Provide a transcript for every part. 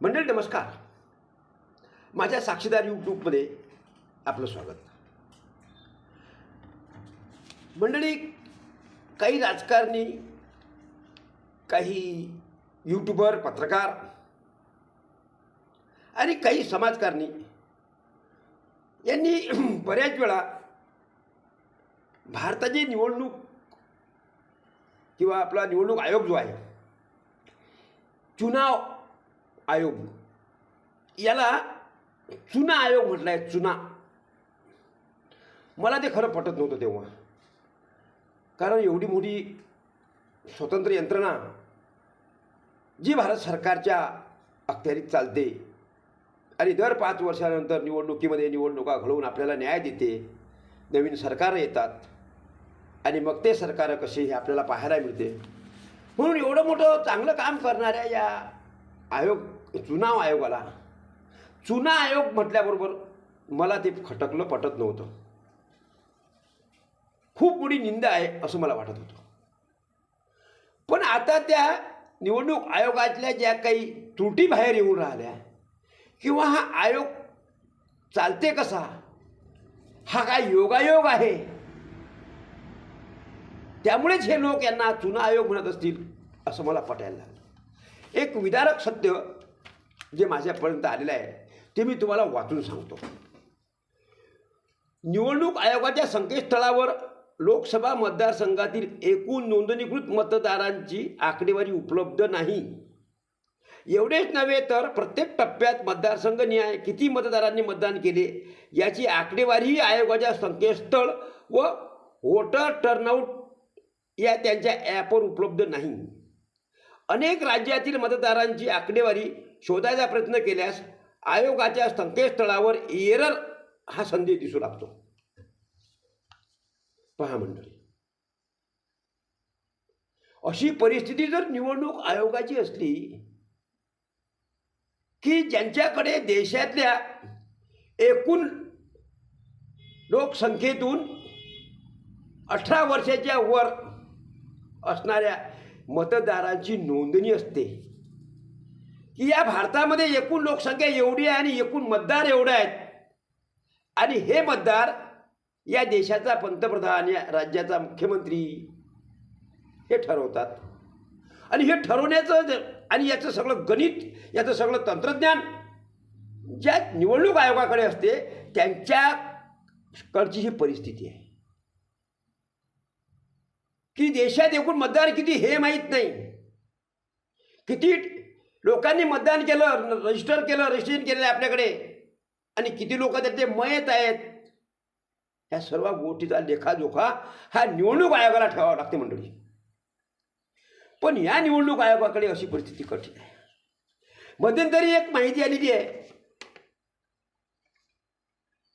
मंडळी नमस्कार. माझ्या साक्षीदार यूट्यूबमध्ये आपलं स्वागत. मंडळी काही राजकारणी काही यूट्यूबर पत्रकार आणि काही समाजकारणी यांनी बऱ्याच वेळा भारताची निवडणूक किंवा आपला निवडणूक आयोग जो आहे चुनाव आयोग याला चुना आयोग म्हटलं आहे चुना. मला ते खरं पटत नव्हतं तेव्हा. कारण एवढी मोठी स्वतंत्र यंत्रणा जी भारत सरकारच्या अखत्यारीत चालते आणि दर पाच वर्षानंतर निवडणुकीमध्ये निवडणुका घडवून आपल्याला न्याय देते नवीन सरकार येतात आणि मग ते सरकार कसे हे आपल्याला पाहायला मिळते. म्हणून एवढं मोठं चांगलं काम करणाऱ्या या आयोग चुनाव आयोगाला चुना आयोग म्हटल्याबरोबर मला ते खटकलं पटत नव्हतं. खूप मोठी निंदा आहे असं मला वाटत होतं. पण आता त्या निवडणूक आयोगातल्या ज्या काही त्रुटी बाहेर येऊन राहिल्या किंवा हा आयोग चालते कसा हा काय योगायोग आहे? त्यामुळेच हे लोक यांना चुना आयोग म्हणत असतील असं मला पटायला लागलं. एक विदारक सत्य जे माझ्यापर्यंत आलेलं आहे ते मी तुम्हाला वाचून सांगतो. निवडणूक आयोगाच्या संकेतस्थळावर लोकसभा मतदारसंघातील एकूण नोंदणीकृत मतदारांची आकडेवारी उपलब्ध नाही. एवढेच नव्हे तर प्रत्येक टप्प्यात मतदारसंघ न्याय किती मतदारांनी मतदान केले याची आकडेवारीही आयोगाच्या संकेतस्थळ व वोटर टर्नआउट या त्यांच्या ॲपवर उपलब्ध नाही. अनेक राज्यातील मतदारांची आकडेवारी शोधायचा प्रयत्न केल्यास आयोगाच्या संकेतस्थळावर एरर हा संदेश दिसू लागतो. पहा मंडळी. अशी परिस्थिती जर निवडणूक आयोगाची असली की ज्यांच्याकडे देशातल्या एकूण लोकसंख्येतून अठरा वर्षाच्या वर असणाऱ्या मतदारांची नोंदणी असते की या भारतामध्ये एकूण लोकसंख्या एवढी आहे आणि एकूण मतदार एवढे आहेत. आणि हे मतदार या देशाचा पंतप्रधान या राज्याचा मुख्यमंत्री हे ठरवतात. आणि हे ठरवण्याचं आणि याचं सगळं गणित याचं सगळं तंत्रज्ञान ज्या निवडणूक आयोगाकडे असते त्यांच्याकडची ही परिस्थिती आहे. की देशात एकूण मतदार किती हे माहीत नाही. किती लोकांनी मतदान केलं रजिस्टर केलं रजिस्ट्रेशन केलेलं आहे आपल्याकडे. आणि किती लोक त्याचे मयत आहेत. ह्या सर्व गोष्टीचा लेखाजोखा हा निवडणूक आयोगाला ठेवावा लागते मंडळी. पण या निवडणूक आयोगाकडे अशी परिस्थिती कठीण आहे. मध्यंतरी एक माहिती आलेली आहे.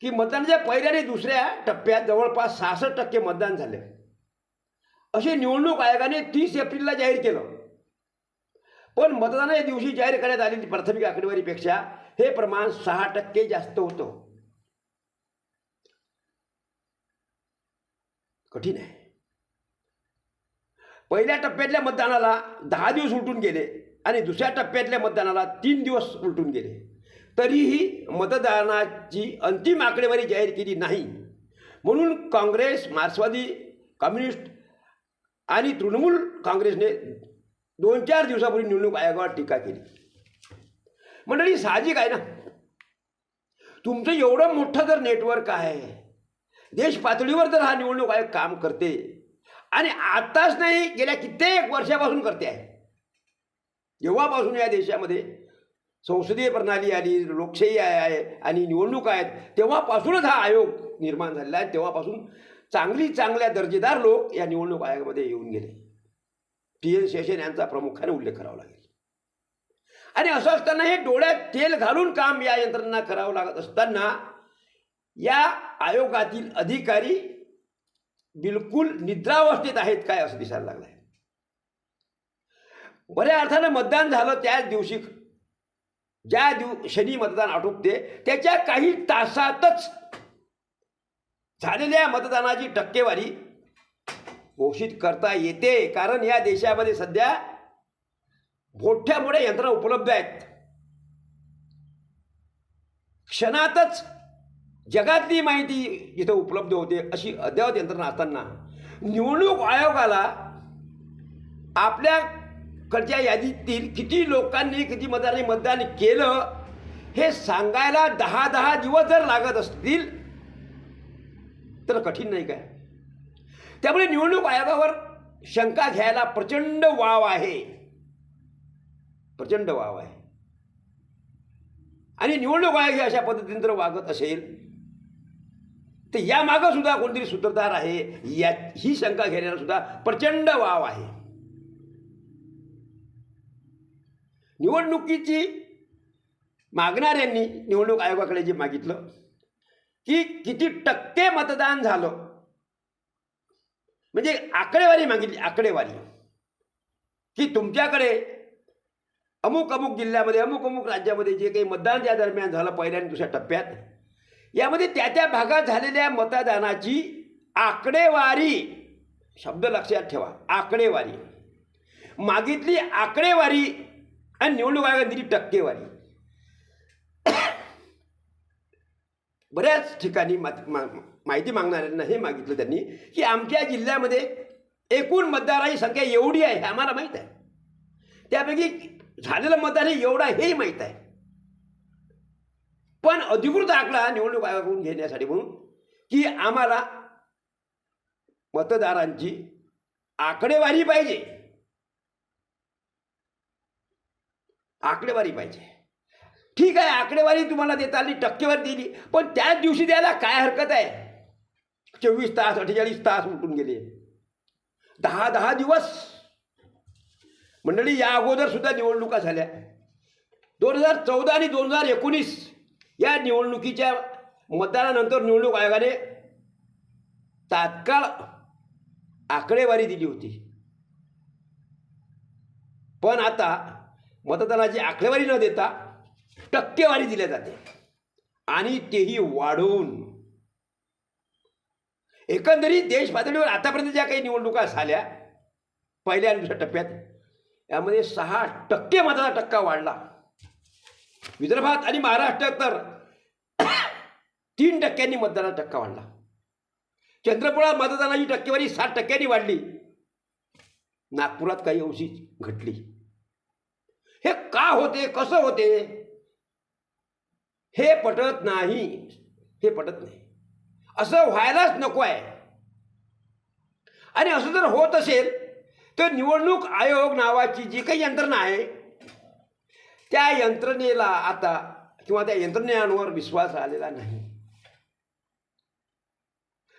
की मतदानाच्या पहिल्या आणि दुसऱ्या टप्प्यात जवळपास सहासष्ट टक्के मतदान झाले. असे निवडणूक आयोगाने तीस एप्रिलला जाहीर केलं. पण मतदानाच्या दिवशी जाहीर करण्यात आलेली प्राथमिक आकडेवारीपेक्षा हे प्रमाण सहा टक्के जास्त होतं. कठीण आहे. पहिल्या टप्प्यातल्या मतदानाला दहा दिवस उलटून गेले आणि दुसऱ्या टप्प्यातल्या मतदानाला तीन दिवस उलटून गेले. तरीही मतदानाची अंतिम आकडेवारी जाहीर केली नाही. म्हणून काँग्रेस मार्क्सवादी कम्युनिस्ट आणि तृणमूल काँग्रेसने दोन चार दिवसापूर्वी निवडणूक आयोगावर टीका केली. मंडळी साहजिक आहे ना? तुमचं एवढं मोठं जर नेटवर्क आहे देश पातळीवर जर हा निवडणूक आयोग काम करते आणि आताच नाही गेल्या कित्येक वर्षापासून करते आहे. जेव्हापासून या देशामध्ये संसदीय प्रणाली आली लोकशाही आहे आहे आणि निवडणूक आहेत तेव्हापासूनच हा आयोग निर्माण झालेला आहे. तेव्हापासून चांगली चांगल्या दर्जेदार लोक या निवडणूक आयोगामध्ये येऊन गेले. टी एन शेषन यांचा प्रामुख्याने उल्लेख करावा लागेल. आणि असं असताना हे डोळ्यात तेल घालून काम या यंत्रणांना करावं लागत असताना या आयोगातील अधिकारी बिलकुल निद्रावस्थेत आहेत काय असं दिसायला लागलं आहे बऱ्या अर्थानं मतदान झालं त्याच दिवशी ज्या दिव शनी मतदान आटोपते त्याच्या काही तासातच झालेल्या मतदानाची टक्केवारी घोषित करता येते. कारण या देशामध्ये सध्या मोठ्या मोठ्या यंत्रणा उपलब्ध आहेत. क्षणातच जगातली माहिती इथं उपलब्ध होते अशी अद्यावत यंत्रणा असताना निवडणूक आयोगाला आपल्याकडच्या यादीतील किती लोकांनी किती मतदारांनी मतदान केलं हे सांगायला दहा दहा दिवस जर लागत असतील तर कठीण नाही काय? त्यामुळे निवडणूक आयोगावर शंका घ्यायला प्रचंड वाव आहे. प्रचंड वाव आहे. आणि निवडणूक आयोग हे अशा पद्धतीने जर वागत असेल. तर यामागं सुद्धा कोणतरी सूत्रधार आहे या ही शंका घेण्याला सुद्धा प्रचंड वाव आहे. निवडणुकीची मागणाऱ्यांनी निवडणूक आयोगाकडे जे मागितलं की किती टक्के मतदान झालं म्हणजे आकडेवारी मागितली आकडेवारी. की तुमच्याकडे अमुक अमुक जिल्ह्यामध्ये अमुक अमुक राज्यामध्ये जे काही मतदान त्या दरम्यान झालं पहिल्या आणि दुसऱ्या टप्प्यात यामध्ये त्या त्या भागात झालेल्या मतदानाची आकडेवारी शब्द लक्षात ठेवा आकडेवारी. मागितली आकडेवारी आणि निवडणूक आयोगाने दिली टक्केवारी. बऱ्याच ठिकाणी मा मा- माहिती मागणाऱ्यांना हे मागितलं त्यांनी. की आमच्या जिल्ह्यामध्ये एकूण मतदाराची संख्या एवढी आहे हे आम्हाला माहीत आहे. त्यापैकी झालेलं मतदान हे एवढा हेही माहीत आहे. पण अधिकृत आकडा निवडणूक आयोगाकडून घेण्यासाठी म्हणून की आम्हाला मतदारांची आकडेवारी पाहिजे. आकडेवारी पाहिजे. ठीक आहे आकडेवारी तुम्हाला देता आली टक्केवारी दिली पण त्याच दिवशी द्यायला काय हरकत आहे? चोवीस तास अठ्ठेचाळीस तास उलटून गेले. दहा दहा दिवस. मंडळी या अगोदर सुद्धा निवडणुका झाल्या. दोन हजार चौदा आणि दोन हजार एकोणीस या निवडणुकीच्या मतदानानंतर निवडणूक आयोगाने तात्काळ आकडेवारी दिली होती. पण आता मतदानाची आकडेवारी न देता टक्केवारी दिल्या जाते. आणि तेही वाढवून एकंदरीत देश पातळीवर आतापर्यंत ज्या काही निवडणुका झाल्या पहिल्या आणि दुसऱ्या टप्प्यात यामध्ये सहा टक्के मताचा टक्का वाढला. विदर्भात आणि महाराष्ट्रात तर तीन टक्क्यांनी मतदानाचा टक्का वाढला. चंद्रपुरात मतदानाची टक्केवारी सात टक्क्यांनी वाढली. नागपुरात काही अंशी घटली. हे का होते? कसं होते? हे पटत नाही. हे पटत नाही. असं व्हायलाच नको आहे. आणि असं जर होत असेल तर निवडणूक आयोग नावाची जी काही यंत्रणा आहे त्या यंत्रणेला आता किंवा त्या यंत्रणेवर विश्वास आलेला नाही.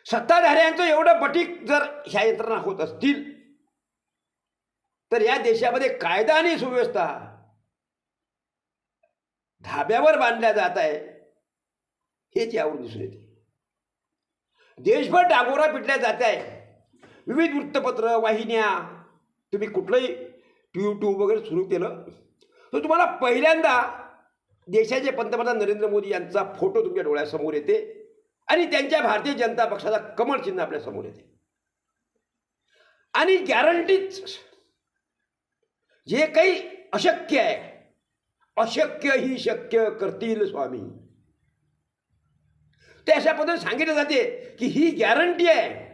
सत्ताधाऱ्यांचं एवढं पटीक जर ह्या यंत्रणा होत असतील तर या देशामध्ये कायदा आणि सुव्यवस्था धाब्यावर बांधल्या जात आहे हेच यावर दिसून येते. देशभर डागोरा पिटल्या जात आहे. विविध वृत्तपत्र वाहिन्या तुम्ही कुठलंही यूट्यूब वगैरे सुरू केलं तर तुम्हाला पहिल्यांदा देशाचे पंतप्रधान नरेंद्र मोदी यांचा फोटो तुमच्या डोळ्यासमोर येते आणि त्यांच्या भारतीय जनता पक्षाचा कमळ चिन्ह आपल्यासमोर येते. आणि गॅरंटीच जे काही अशक्य आहे अशक्य ही शक्य करतील स्वामी. ते अशा पद्धतीने सांगितलं जाते की ही गॅरंटी आहे.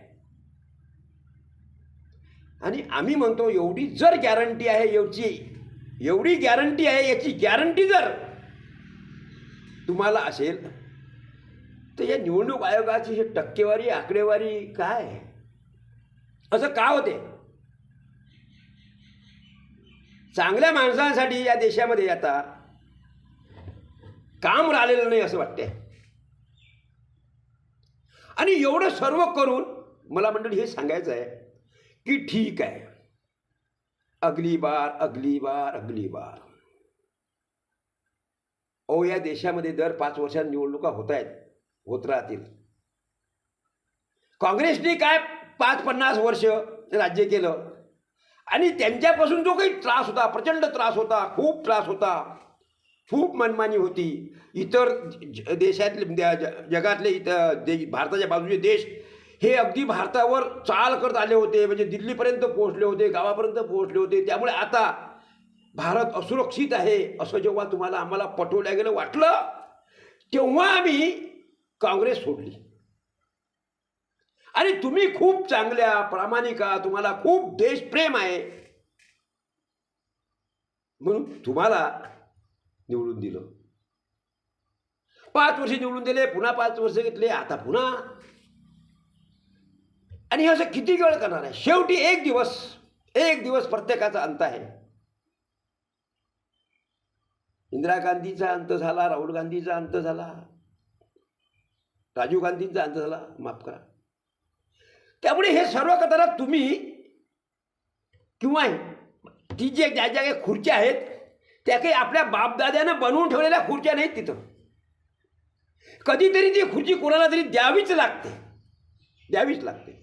आणि आम्ही म्हणतो एवढी जर गॅरंटी आहे याची एवढी गॅरंटी आहे याची गॅरंटी जर तुम्हाला असेल तर या निवडणूक आयोगाची ही टक्केवारी आकडेवारी काय? असं का होते? चांगल्या माणसांसाठी या देशामध्ये आता काम राहिलेलं नाही असं वाटतंय. आणि एवढं सर्व करून मला मंडळी हे सांगायचं आहे की ठीक आहे. अगली बार अगली बार अगली बार. ओ या देशामध्ये दर पाच वर्षात निवडणुका होत आहेत होत राहतील. काँग्रेसने काय पाच पन्नास वर्ष राज्य केलं? आणि त्यांच्यापासून जो काही त्रास होता प्रचंड त्रास होता खूप त्रास होता खूप मनमानी होती. इतर ज- देशातले जगातले इतर दे भारताच्या बाजूचे देश हे अगदी भारतावर चाल करत आले होते. म्हणजे दिल्लीपर्यंत पोहोचले होते गावापर्यंत पोहोचले होते. त्यामुळे आता भारत असुरक्षित आहे असं जेव्हा तुम्हाला आम्हाला पटवल्या गेलं वाटलं तेव्हा आम्ही काँग्रेस सोडली. आणि तुम्ही खूप चांगल्या प्रामाणिक आहात तुम्हाला खूप देशप्रेम आहे. म्हणून तुम्हाला निवडून दिलं. पाच वर्ष निवडून दिले पुन्हा पाच वर्ष घेतले आता पुन्हा. आणि हे असं किती वेळ करणार आहे? शेवटी एक दिवस एक दिवस प्रत्येकाचा अंत आहे. इंदिरा गांधीचा अंत झाला राहुल गांधीचा अंत झाला. राजीव गांधींचा अंत झाला माफ करा. त्यामुळे हे सर्व करताना तुम्ही किंवा ती जे ज्या ज्या काही खुर्च्या आहेत त्या काही आपल्या बापदाद्यानं बनवून ठेवलेल्या खुर्च्या नाहीत तिथं. कधीतरी ती खुर्ची कोणाला तरी द्यावीच लागते. द्यावीच लागते.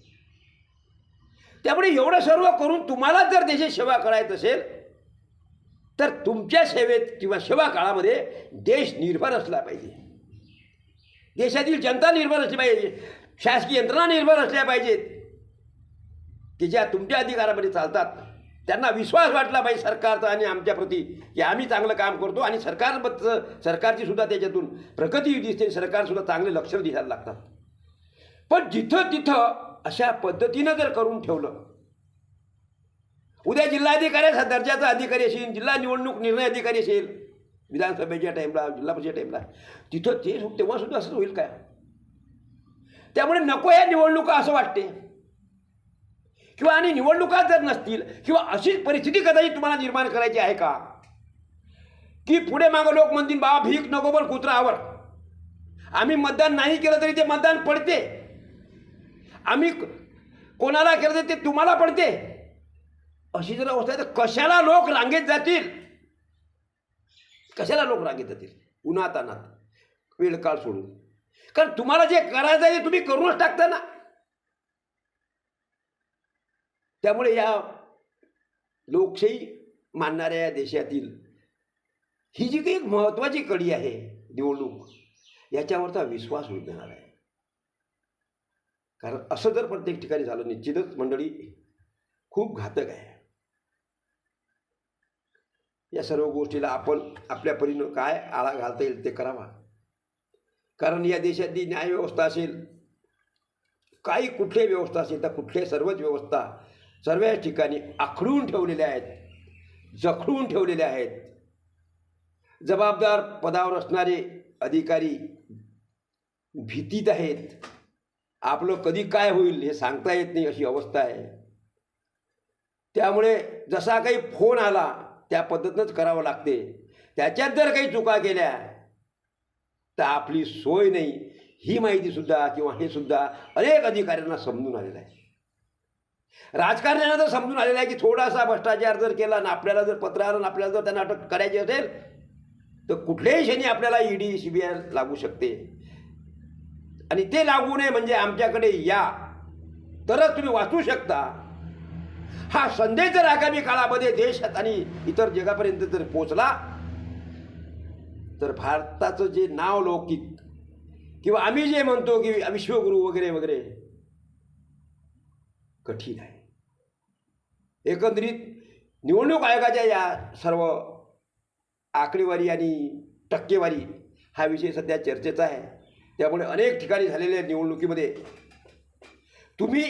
त्यामुळे एवढं सर्व करून तुम्हाला जर त्याची सेवा करायचं असेल तर तुमच्या सेवेत किंवा सेवा काळामध्ये देश निर्भर असला पाहिजे. देशातील जनता निर्भर असली पाहिजे. शासकीय यंत्रणा निर्भर असल्या पाहिजेत. की ज्या तुमच्या अधिकारामध्ये चालतात. त्यांना विश्वास वाटला पाहिजे सरकारचा आणि आमच्याप्रती की आम्ही चांगलं काम करतो आणि सरकारबद्दल सरकारची सुद्धा त्याच्यातून प्रगती दिसते सरकारसुद्धा चांगले लक्ष दिसायला लागतात. पण जिथं तिथं अशा पद्धतीनं जर करून ठेवलं उद्या जिल्हाधिकाऱ्याचा दर्जाचा अधिकारी असेल जिल्हा निवडणूक निर्णय अधिकारी असेल विधानसभेच्या टाईमला जिल्हा परिषद टाईमला तिथं ते सु- तेव्हा सुद्धा असंच होईल काय? त्यामुळे नको या निवडणुका असं वाटते. किंवा आणि निवडणुका जर नसतील किंवा अशीच परिस्थिती कदाचित तुम्हाला निर्माण करायची आहे का? की पुढे मागं लोक म्हणतील बाबा भीक नको पण कुत्रावर आम्ही मतदान नाही केलं तरी ते मतदान पडते. आम्ही कोणाला केलं तरी ते तुम्हाला पडते. अशी जर अवस्था आहे तर कशाला लोक रांगेत जातील? कशाला लोक रांगेत जातील? उन्हात अनात वेळ काळ सोडून. कारण तुम्हाला जे करायचं आहे ते तुम्ही करूनच टाकता ना. त्यामुळे या लोकशाही मानणाऱ्या या देशातील ही जी काही एक महत्त्वाची कडी आहे निवडणूक याच्यावरचा विश्वास होत आहे. कारण असं जर प्रत्येक ठिकाणी झालं निश्चितच मंडळी खूप घातक आहे. या सर्व गोष्टीला आपण आपल्या परीनं काय आळा घालता येईल ते करावा. कारण या देशातली न्यायव्यवस्था असेल काही कुठली व्यवस्था असेल तर कुठल्या सर्वच व्यवस्था सर्व ठिकाणी आखडून ठेवलेल्या आहेत जखडून ठेवलेल्या आहेत. जबाबदार पदावर असणारे अधिकारी भीतीत आहेत. आपलं कधी काय होईल हे सांगता येत नाही अशी अवस्था आहे. त्यामुळे जसा काही फोन आला त्या पद्धतीनंच करावं लागते. त्याच्यात जर काही चुका केल्या तर आपली सोय नाही. ही माहितीसुद्धा किंवा हे सुद्धा अनेक अधिकाऱ्यांना समजून आलेलं आहे. राजकारण्यांना तर समजून आलेलं आहे की थोडासा भ्रष्टाचार जर केला ना आपल्याला जर पत्र आपल्याला जर त्यांना अटक करायची असेल तर कुठल्याही क्षणी आपल्याला ईडी सी बी आय लागू शकते. आणि ते लागू नये म्हणजे आमच्याकडे या. तरच तुम्ही वाचू शकता. हा संदेश जर आगामी काळामध्ये देशात आणि इतर जगापर्यंत जर पोचला तर भारताचं जे नाव लौकिक किंवा आम्ही जे म्हणतो की विश्वगुरू वगैरे वगैरे कठीण आहे. एकंदरीत निवडणूक आयोगाच्या या सर्व आकडेवारी आणि टक्केवारी हा विषय सध्या चर्चेचा आहे. त्यामुळे अनेक ठिकाणी झालेल्या निवडणुकीमध्ये तुम्ही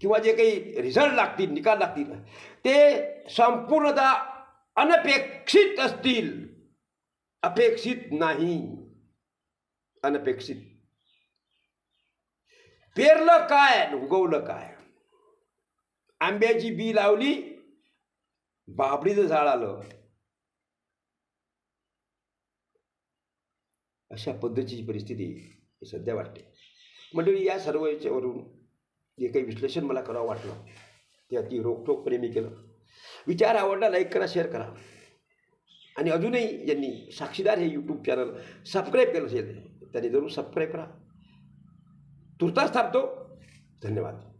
किंवा जे काही रिझल्ट लागतील निकाल लागतील ते संपूर्णतः अनपेक्षित असतील. अपेक्षित नाही. अनपेक्षित. पेरलं काय उगवलं काय? आंब्याची बी लावली बाबडीचं झाड आलं. अशा पद्धतीची परिस्थिती सध्या वाटते. मंडळी या सर्व याच्यावरून जे काही विश्लेषण मला करावं वाटलं ते अति रोखोकपणे मी केलं. विचार आवडला लाईक करा शेअर करा. आणि अजूनही ज्यांनी साक्षीदार हे यूट्यूब चॅनल सबस्क्राईब केलं असेल त्यांनी जरूर सबस्क्राईब करा. तुर्तास थांबतो. धन्यवाद.